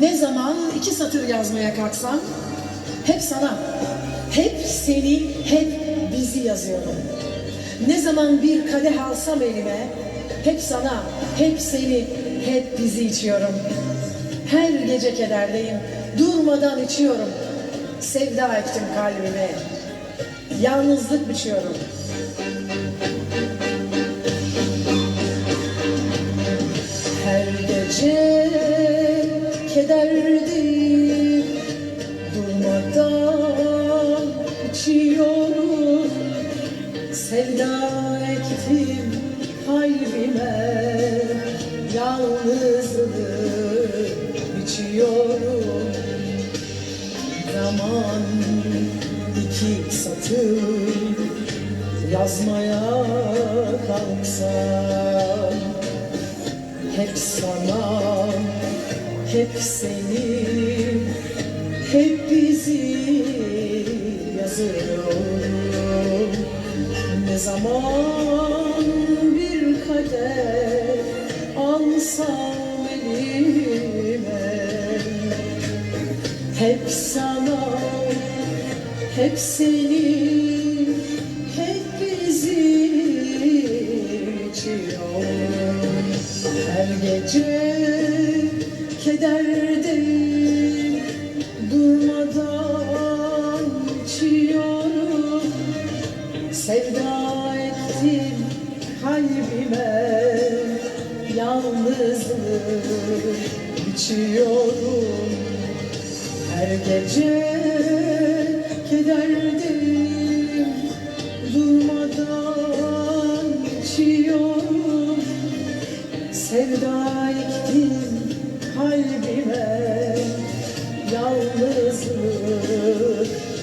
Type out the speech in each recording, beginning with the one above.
Ne zaman iki satır yazmaya kalksam hep sana, hep seni, hep bizi yazıyorum. Ne zaman bir kadeh alsam elime hep sana, hep seni, hep bizi içiyorum. Her gece kederdeyim, durmadan içiyorum. Sevda ettim kalbime, yalnızlık biçiyorum. Durmadan içiyorum. Sevda ektim kalbime. Yalnızlık içiyorum. Zaman iki satır yazmaya kalksam hep sana, hep seni, hep bizi yazıyorum. Ne zaman bir kadeh alsam elime, hep sana, hep seni, hep bizi içiyorum. Her gece Durmadan içiyorum. Sevda ettim kalbime Yalnızlık içiyorum. Her gece kederdeyim Durmadan içiyorum. Sevda ektim kalbime Yalnızlık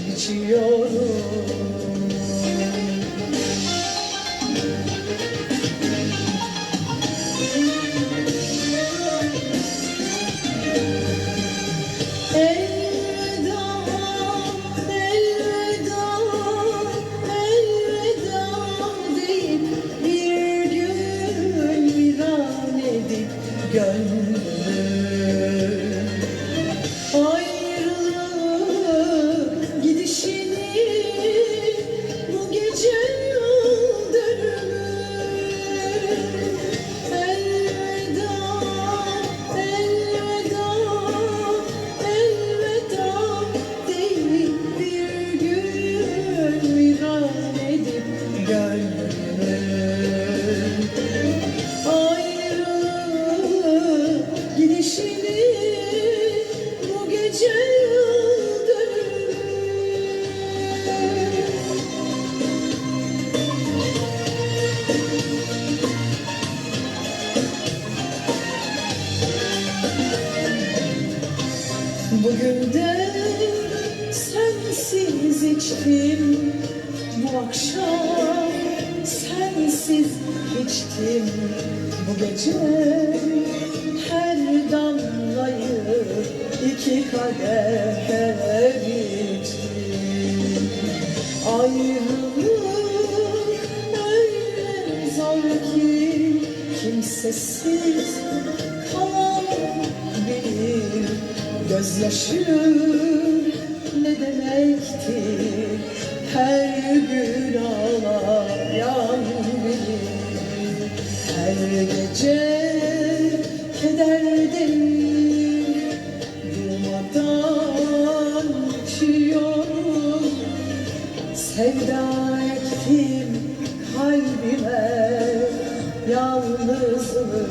biçiyorum Bugün de sensiz içtim. Bu akşam sensiz içtim. Bu gece her damlayı iki kadehe içtim ayrılık öyle zor ki kimsesiz kalabilir gözyaşı ne Ektim kalbime Yalnızlık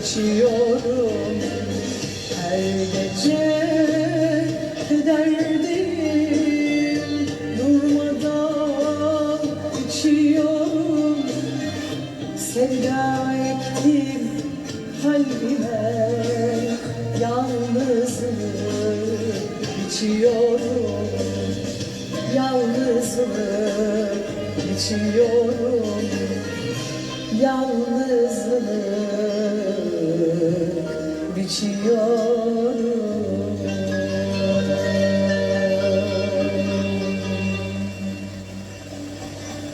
içiyorum. Her gece kederdeyim Durmadan içiyorum. Sevda ektim kalbime Yalnızlık içiyorum Yalnızlık içiyorum Yalnızlık biçiyorum